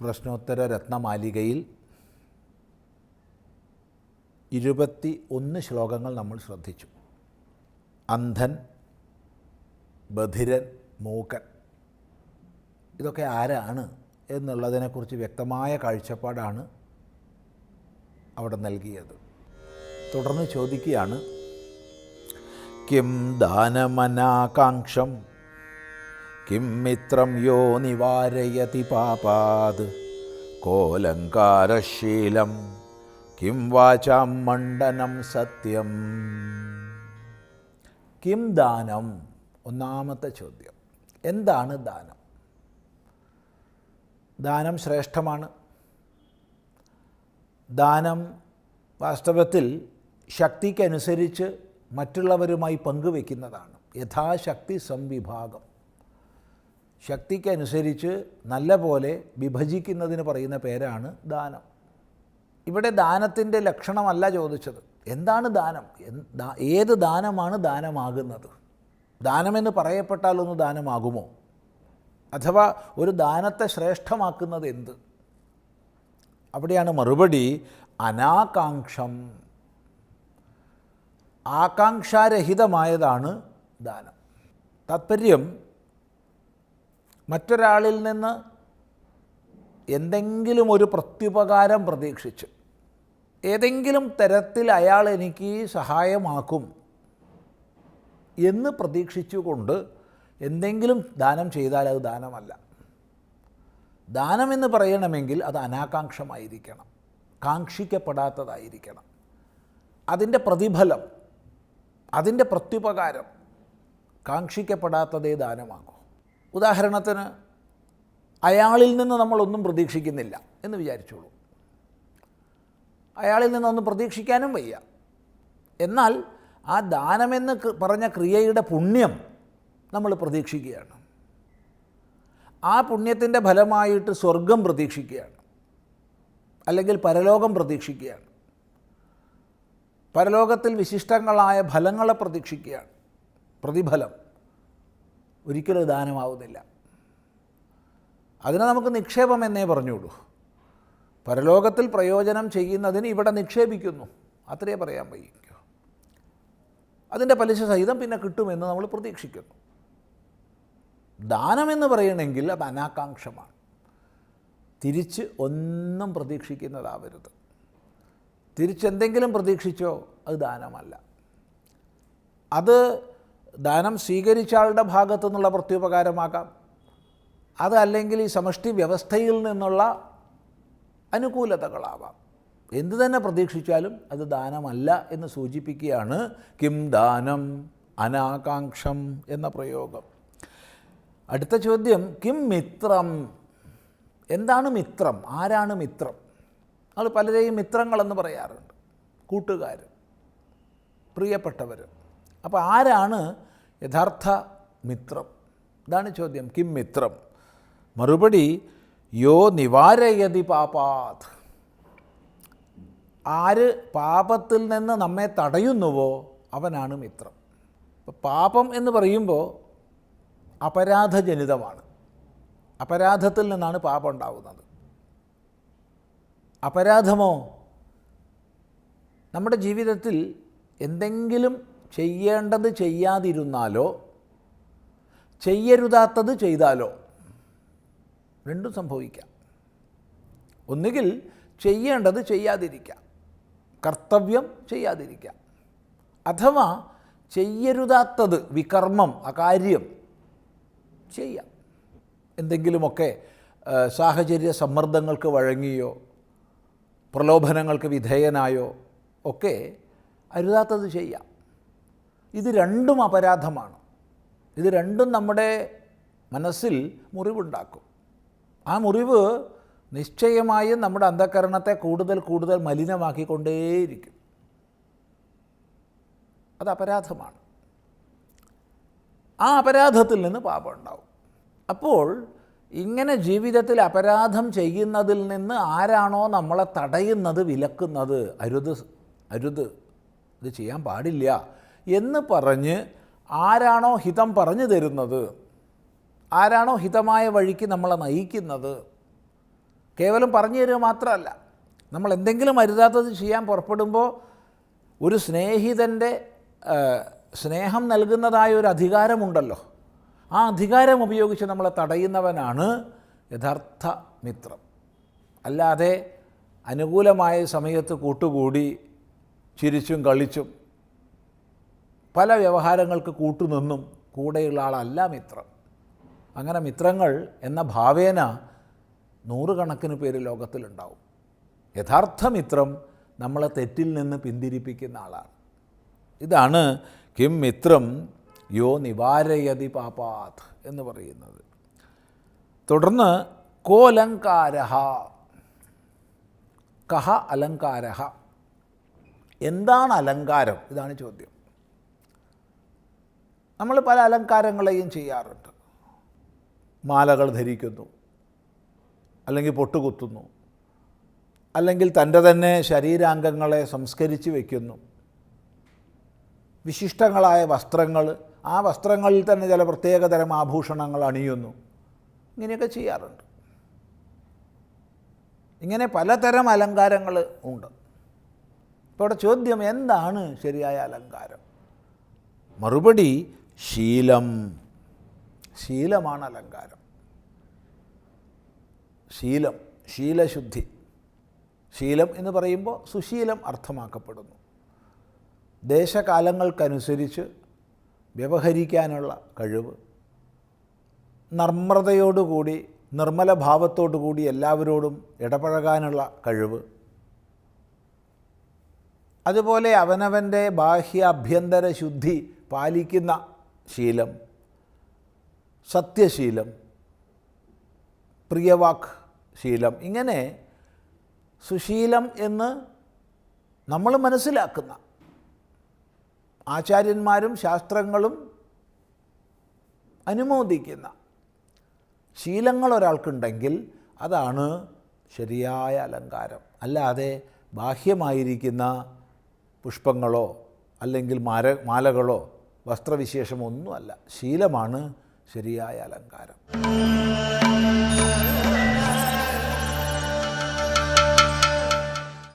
പ്രശ്നോത്തര രത്നമാലികയിൽ ഇരുപത്തി ഒന്ന് ശ്ലോകങ്ങൾ നമ്മൾ ശ്രദ്ധിച്ചു. അന്ധൻ ബധിരൻ മൂക്കൻ ഇതൊക്കെ ആരാണ് എന്നുള്ളതിനെക്കുറിച്ച് വ്യക്തമായ കാഴ്ചപ്പാടാണ് അവിടെ നൽകിയത്. തുടർന്ന് ചോദിക്കുകയാണ് കിം ദാനമനാകാംക്ഷം കിം മിത്രം യോ നിവാരയതി പാപാത്? കോലങ്കാരശീലം കിം വാചാം മണ്ഡനം സത്യം? കിം ദാനം? ഒന്നാമത്തെ ചോദ്യം. എന്താണ് ദാനം? ദാനം ശ്രേഷ്ഠമാണ്. ദാനം വാസ്തവത്തിൽ ശക്തിക്കനുസരിച്ച് മറ്റുള്ളവരുമായി പങ്കുവെക്കുന്നതാണ്. യഥാശക്തി സംവിഭാഗം. ശക്തിക്കനുസരിച്ച് നല്ല പോലെ വിഭജിക്കുന്നതിന് പറയുന്ന പേരാണ് ദാനം. ഇവിടെ ദാനത്തിന്റെ ലക്ഷണമല്ല ചോദിച്ചത്. എന്താണ് ദാനം? ഏത് ദാനമാണ് ദാനമാകുന്നത്? ദാനമെന്ന് പറയപ്പെട്ടാൽ ഒന്ന് ദാനമാകുമോ? അഥവാ ഒരു ദാനത്തെ ശ്രേഷ്ഠമാക്കുന്നത് എന്ത്? അവിടെയാണ് മറുപടി അനാകാംക്ഷം. ആകാംക്ഷാരഹിതമായതാണ് ദാനം. താത്പര്യം മറ്റൊരാളിൽ നിന്ന് എന്തെങ്കിലും ഒരു പ്രത്യുപകാരം പ്രതീക്ഷിച്ച് ഏതെങ്കിലും തരത്തിൽ അയാൾ എനിക്ക് സഹായമാക്കും എന്ന് പ്രതീക്ഷിച്ചുകൊണ്ട് എന്തെങ്കിലും ദാനം ചെയ്താൽ അത് ദാനമല്ല. ദാനമെന്ന് പറയണമെങ്കിൽ അത് അനാകാംക്ഷമായിരിക്കണം. കാക്ഷിക്കപ്പെടാത്തതായിരിക്കണം. അതിന്റെ പ്രതിഫലം അതിന്റെ പ്രത്യുപകാരം കാക്ഷിക്കപ്പെടാത്തതേ ദാനമാകൂ. ഉദാഹരണത്തിന് അയാളിൽ നിന്ന് നമ്മളൊന്നും പ്രതീക്ഷിക്കുന്നില്ല എന്ന് വിചാരിച്ചോളൂ. അയാളിൽ നിന്നൊന്നും പ്രതീക്ഷിക്കാനും വയ്യ. എന്നാൽ ആ ദാനമെന്ന് പറഞ്ഞ ക്രിയയുടെ പുണ്യം നമ്മൾ പ്രതീക്ഷിക്കുകയാണ്. ആ പുണ്യത്തിന്റെ ഫലമായിട്ട് സ്വർഗം പ്രതീക്ഷിക്കുകയാണ്. അല്ലെങ്കിൽ പരലോകം പ്രതീക്ഷിക്കുകയാണ്. പരലോകത്തിൽ വിശിഷ്ടങ്ങളായ ഫലങ്ങളെ പ്രതീക്ഷിക്കുകയാണ്. പ്രതിഫലം. ഒരിക്കലും ദാനമാവുന്നില്ല. അതിനെ നമുക്ക് നിക്ഷേപം എന്നേ പറഞ്ഞുള്ളൂ. പരലോകത്തിൽ പ്രയോജനം ചെയ്യുന്നതിന് ഇവിടെ നിക്ഷേപിക്കുന്നു. അത്രേ പറയാൻ വയ്ക്കോ അതിന്റെ പലിശ സഹിതം പിന്നെ കിട്ടുമെന്ന് നമ്മൾ പ്രതീക്ഷിക്കുന്നു. ദാനമെന്ന് പറയണമെങ്കിൽ അത് അനാകാംക്ഷമാണ്. തിരിച്ച് ഒന്നും പ്രതീക്ഷിക്കുന്നതാവരുത്. തിരിച്ചെന്തെങ്കിലും പ്രതീക്ഷിച്ചോ അത് ദാനമല്ല. അത് ദാനം സ്വീകരിച്ച ആളുടെ ഭാഗത്തു നിന്നുള്ള പ്രത്യുപകാരമാകാം. അതല്ലെങ്കിൽ ഈ സമഷ്ടി വ്യവസ്ഥയിൽ നിന്നുള്ള അനുകൂലതകളാവാം. എന്തു തന്നെ പ്രതീക്ഷിച്ചാലും അത് ദാനമല്ല എന്ന് സൂചിപ്പിക്കുകയാണ് കിം ദാനം അനാകാംക്ഷം എന്ന പ്രയോഗം. അടുത്ത ചോദ്യം കിം മിത്രം? എന്താണ് മിത്രം? ആരാണ് മിത്രം? നമ്മൾ പലരെയും മിത്രങ്ങളെന്ന് പറയാറുണ്ട്. കൂട്ടുകാർ പ്രിയപ്പെട്ടവർ അപ്പോൾ ആരാണ് യഥാർത്ഥ മിത്രം. ഇതാണ് ചോദ്യം. കിം മിത്രം? മറുപടി യോ നിവാരയതി പാപാത്. ആര് പാപത്തിൽ നിന്ന് നമ്മെ തടയുന്നുവോ അവനാണ് മിത്രം. പാപം എന്ന് പറയുമ്പോൾ അപരാധജനിതമാണ്. അപരാധത്തിൽ നിന്നാണ് പാപം ഉണ്ടാകുന്നത് അപരാധമോ? നമ്മുടെ ജീവിതത്തിൽ എന്തെങ്കിലും ചെയ്യേണ്ടത് ചെയ്യാതിരുന്നാലോ ചെയ്യരുതാത്തത് ചെയ്താലോ? രണ്ടും സംഭവിക്കാം. ഒന്നുകിൽ ചെയ്യേണ്ടത് ചെയ്യാതിരിക്കാം. കർത്തവ്യം ചെയ്യാതിരിക്കാം. അഥവാ ചെയ്യരുതാത്തത് വികർമ്മം അകാര്യം ചെയ്യാം. എന്തെങ്കിലുമൊക്കെ സാഹചര്യ സമ്മർദ്ദങ്ങൾക്ക് വഴങ്ങിയോ പ്രലോഭനങ്ങൾക്ക് വിധേയനായോ ഒക്കെ അരുതാത്തത് ചെയ്യാം. ഇത് രണ്ടും അപരാധമാണ്. ഇത് രണ്ടും നമ്മുടെ മനസ്സിൽ മുറിവുണ്ടാക്കും. ആ മുറിവ് നിശ്ചയമായും നമ്മുടെ അന്ധകരണത്തെ കൂടുതൽ കൂടുതൽ മലിനമാക്കിക്കൊണ്ടേയിരിക്കും. അത് അപരാധമാണ്. ആ അപരാധത്തിൽ നിന്ന് പാപം ഉണ്ടാവും. അപ്പോൾ ഇങ്ങനെ ജീവിതത്തിൽ അപരാധം ചെയ്യുന്നതിൽ നിന്ന് ആരാണോ നമ്മളെ തടയുന്നത് വിലക്കുന്നത്? അരുത് അരുത്. ഇത് ചെയ്യാൻ പാടില്ല. എന്ന് പറഞ്ഞ് ആരാണോ ഹിതം പറഞ്ഞു തരുന്നത് ആരാണോ ഹിതമായ വഴിക്ക് നമ്മളെ നയിക്കുന്നത് കേവലം പറഞ്ഞു തരിക മാത്രമല്ല നമ്മൾ എന്തെങ്കിലും അരുതാത്തത് ചെയ്യാൻ പുറപ്പെടുമ്പോൾ ഒരു സ്നേഹിതന്റെ സ്നേഹം നൽകുന്നതായ ഒരു അധികാരമുണ്ടല്ലോ. ആ അധികാരം ഉപയോഗിച്ച് നമ്മളെ തടയുന്നവനാണ് യഥാർത്ഥ മിത്രം. അല്ലാതെ അനുകൂലമായ സമയത്ത് കൂട്ടുകൂടി ചിരിച്ചും കളിച്ചും പല വ്യവഹാരങ്ങൾക്ക് കൂട്ടുനിന്നും കൂടെയുള്ള ആളല്ല മിത്രം. അങ്ങനെ മിത്രങ്ങൾ എന്ന ഭാവേന നൂറുകണക്കിന് പേര് ലോകത്തിലുണ്ടാവും. യഥാർത്ഥ മിത്രം നമ്മളെ തെറ്റിൽ നിന്ന് പിന്തിരിപ്പിക്കുന്ന ആളാണ്. ഇതാണ് കിം മിത്രം യോ നിവാരയതി പാപാത് എന്ന് പറയുന്നത്. തുടർന്ന് കോലങ്കാര കഹ അലങ്കാര എന്താണ് അലങ്കാരം? ഇതാണ് ചോദ്യം. നമ്മൾ പല അലങ്കാരങ്ങളെയും ചെയ്യാറുണ്ട്. മാലകൾ ധരിക്കുന്നു. അല്ലെങ്കിൽ പൊട്ടുകുത്തുന്നു. അല്ലെങ്കിൽ തന്റെ തന്നെ ശരീരാംഗങ്ങളെ സംസ്കരിച്ച് വയ്ക്കുന്നു വിശിഷ്ടങ്ങളായ വസ്ത്രങ്ങൾ ആ വസ്ത്രങ്ങളിൽ തന്നെ ചില പ്രത്യേകതരം ആഭൂഷണങ്ങൾ അണിയുന്നു. ഇങ്ങനെയൊക്കെ ചെയ്യാറുണ്ട്. ഇങ്ങനെ പലതരം അലങ്കാരങ്ങൾ ഉണ്ട്. ഇപ്പോൾ ചോദ്യം എന്താണ് ശരിയായ അലങ്കാരം? മറുപടി ശീലം. ശീലമാണ് അലങ്കാരം. ശീലം ശീലശുദ്ധി. ശീലം എന്ന് പറയുമ്പോൾ സുശീലം അർത്ഥമാക്കപ്പെടുന്നു. ദേശകാലങ്ങൾക്കനുസരിച്ച് വ്യവഹരിക്കാനുള്ള കഴിവ് നർമ്മതയോടുകൂടി നിർമ്മല ഭാവത്തോടുകൂടി എല്ലാവരോടും ഇടപഴകാനുള്ള കഴിവ് അതുപോലെ അവനവന്റെ ബാഹ്യ അഭ്യന്തര ശുദ്ധി പാലിക്കുന്ന ശീലം സത്യശീലം പ്രിയവാക് ശീലം ഇങ്ങനെ സുശീലം എന്ന് നമ്മൾ മനസ്സിലാക്കുന്ന ആചാര്യന്മാരും ശാസ്ത്രങ്ങളും അനുമോദിക്കുന്ന ശീലങ്ങൾ ഒരാൾക്കുണ്ടെങ്കിൽ അതാണ് ശരിയായ അലങ്കാരം. അല്ലാതെ ബാഹ്യമായിരിക്കുന്ന പുഷ്പങ്ങളോ അല്ലെങ്കിൽ മാര മാലകളോ വസ്ത്രവിശേഷമോ ഒന്നുമല്ല ശീലമാണ് ശരിയായ അലങ്കാരം.